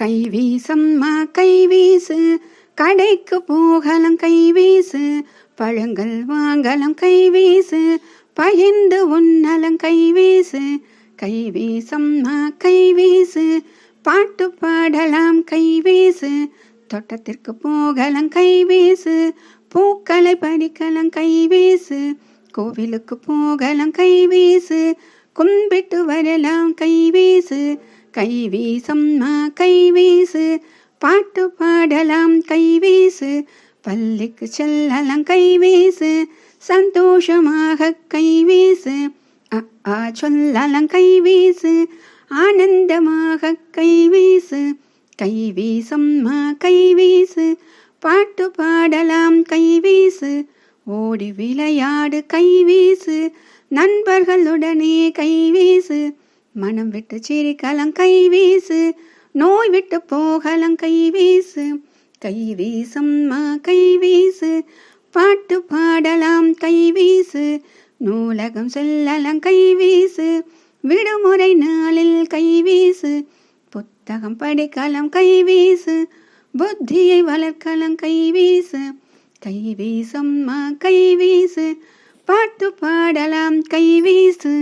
கைவீசம்மா கைவீசு. கடைக்கு போகலாம் கைவீசு. பழங்கள் வாங்கலாம் கைவீசு. பகிர்ந்து உண்ணலாம் கைவீசு. கைவீசம்மா கைவீசு. பாட்டு பாடலாம் கைவீசு. தோட்டத்திற்கு போகலாம் கைவீசு. பூக்களை பறிக்கலாம் கைவீசு. கோவிலுக்கு போகலாம் கைவீசு. கும்பிட்டு வரலாம் கைவீசு. கைவீசம்மா கைவீசு. பாட்டு பாடலாம் கைவீசு. பள்ளிக்கு செல்லலாம் கைவீசு. சந்தோஷமாக கைவீசு. ஆ சொல்லலாம் கைவீசு. ஆனந்தமாக கைவீசு. கைவீசம்மா கைவீசு. பாட்டு பாடலாம் கைவீசு. ஓடி விளையாடு கைவீசு. நண்பர்களுடனே கைவீசு. மனம் விட்டு சிரிக்கலாம் கை வீசு நோய் விட்டு போகலாம் கை வீசு கை வீசம்மா கை வீசு பாட்டு பாடலாம் கை வீசு நூலகம் செல்லலாம் கை வீசு விடுமுறை நாளில் கை வீசு புத்தகம் படிக்கலாம் கை வீசு புத்தியை வளர்க்கலாம் கை வீசு கை வீசம்மா கை வீசு பாட்டு பாடலாம் கை வீசு